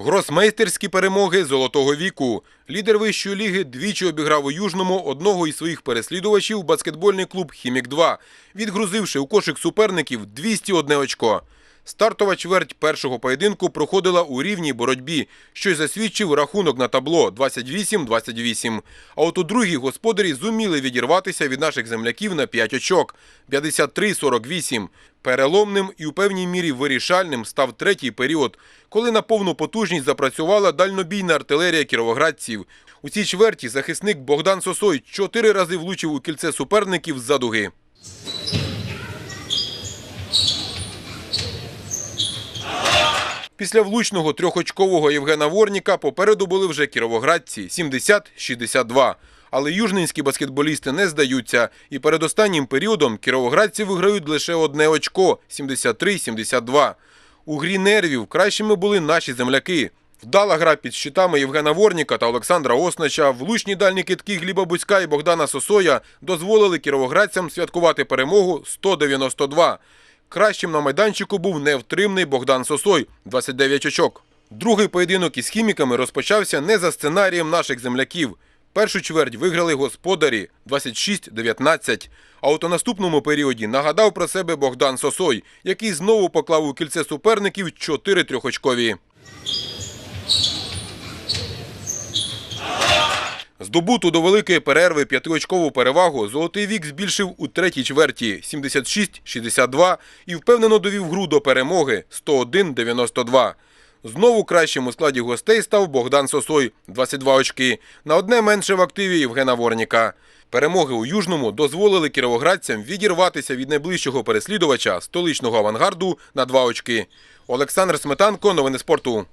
Гросмейстерські перемоги золотого віку. Лідер вищої ліги двічі обіграв у Южному одного із своїх переслідувачів баскетбольний клуб «Хімік-2», відгрузивши у кошик суперників 201 очко. Стартова чверть першого поєдинку проходила у рівній боротьбі, що й засвідчив рахунок на табло 28-28. А от у другій господарі зуміли відірватися від наших земляків на 5 очок 53-48. Переломним і у певній мірі вирішальним став третій період, коли на повну потужність запрацювала дальнобійна артилерія кіровоградців. У цій чверті захисник Богдан Сосой чотири рази влучив у кільце суперників з-за дуги. Після влучного трьохочкового Євгена Ворніка попереду були вже кіровоградці 70-62. Але южненські баскетболісти не здаються. І перед останнім періодом кіровоградці виграють лише одне очко 73-72. У грі нервів кращими були наші земляки. Вдала гра під щитами Євгена Ворніка та Олександра Оснача, влучні дальні китки Гліба Буська і Богдана Сосоя дозволили кіровоградцям святкувати перемогу 192. Кращим на майданчику був невтримний Богдан Сосой 29 очок. Другий поєдинок із хіміками розпочався не за сценарієм наших земляків. Першу чверть виграли господарі 26-19. А от у наступному періоді нагадав про себе Богдан Сосой, який знову поклав у кільце суперників 4 трьохочкові. Здобуту до великої перерви п'ятиочкову перевагу Золотий вік збільшив у третій чверті 76-62 і впевнено довів гру до перемоги 101-92. Знову кращим у складі гостей став Богдан Сосой 22 очки, на одне менше в активі Євгена Ворніка. Перемоги у Южному дозволили кіровоградцям відірватися від найближчого переслідувача столичного авангарду на 2 очки. Олександр Сметанко, новини спорту.